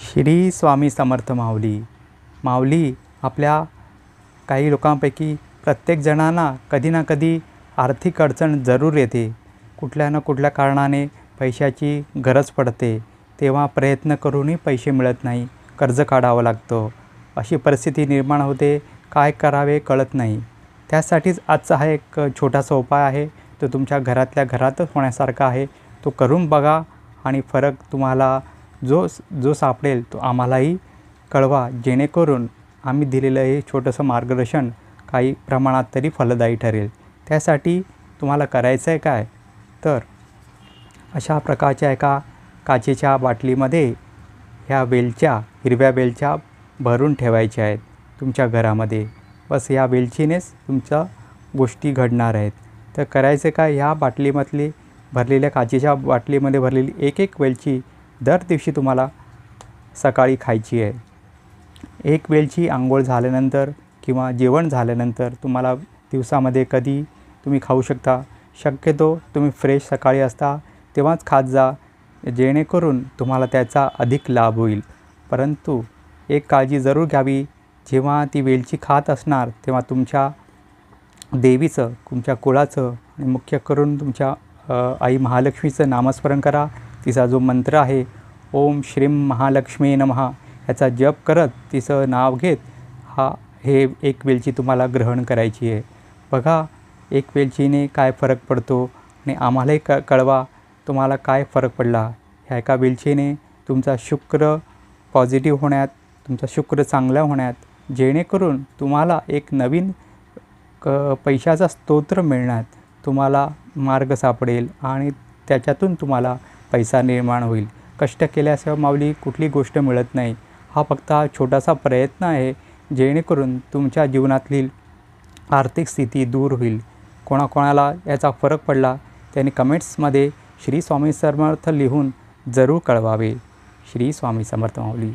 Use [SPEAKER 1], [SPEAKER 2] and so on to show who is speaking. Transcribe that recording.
[SPEAKER 1] श्री स्वामी समर्थ माऊली. माऊली आपल्या काही लोकांपैकी प्रत्येक जणांना कधी ना कधी आर्थिक अडचण जरूर येते. कुठल्या ना कुठल्या कारणाने पैशाची गरज पडते. तेव्हा प्रयत्न करूनही पैसे मिळत नाही. कर्ज काढावं लागतं. अशी परिस्थिती निर्माण होते. काय करावे कळत नाही. त्यासाठीच आजचा हा एक छोटासा उपाय आहे. तो तुमच्या घरातल्या घरातच होण्यासारखा आहे. तो करून बघा आणि फरक तुम्हाला जो जो सापडेल तो आम्हालाही कळवा जेणेकरून आम्ही दिलेलं हे छोटंसं मार्गदर्शन काही प्रमाणात तरी फलदायी ठरेल. त्यासाठी तुम्हाला करायचं आहे काय? तर अशा प्रकारच्या एका काचेच्या बाटलीमध्ये ह्या वेलच्या हिरव्या वेलच्या भरून ठेवायच्या आहेत तुमच्या घरामध्ये. बस ह्या वेलचीनेच तुमच्या गोष्टी घडणार आहेत. तर करायचं काय? ह्या बाटलीमधली भरलेल्या काचेच्या बाटलीमध्ये भरलेली एक एक वेलची दर दिवशी तुम्हाला सकाळी खायची आहे. एक वेलची आंघोळ झाल्यानंतर किंवा जेवण झाल्यानंतर तुम्हाला दिवसामध्ये कधी तुम्ही खाऊ शकता. शक्यतो तुम्ही फ्रेश सकाळी असता तेव्हाच खात जा. जेणेकरून तुम्हाला त्याचा अधिक लाभ होईल. परंतु एक काळजी जरूर घ्यावी. जेव्हा ती वेलची खात असणार तेव्हा तुमच्या देवीचं तुमच्या कुळाचं आणि मुख्य करून तुमच्या आई महालक्ष्मीचं नामस्मरण करा. तिचा जो मंत्र आहे ओम श्रीम महालक्ष्मी नमहा याचा जप करत तिचं नाव घेत हा हे एक वेलची तुम्हाला ग्रहण करायची आहे. बघा एक वेलचीने काय फरक पडतो आणि आम्हालाही क कळवा तुम्हाला काय फरक पडला. ह्या एका वेलचीने तुमचा शुक्र पॉझिटिव्ह होण्यात तुमचा शुक्र चांगला होण्यात जेणेकरून तुम्हाला एक नवीन क पैशाचा स्तोत्र मिळण्यात तुम्हाला मार्ग सापडेल आणि त्याच्यातून तुम्हाला पैसा निर्माण होईल. कष्ट केल्याशिवाय माऊली कुठली गोष्ट मिळत नाही. हा फक्त हा छोटासा प्रयत्न आहे जेणेकरून तुमच्या जीवनातली आर्थिक स्थिती दूर होईल. कोणाकोणाला याचा फरक पडला त्यांनी कमेंट्समध्ये श्री स्वामी समर्थ लिहून जरूर कळवावे. श्री स्वामी समर्थ माऊली.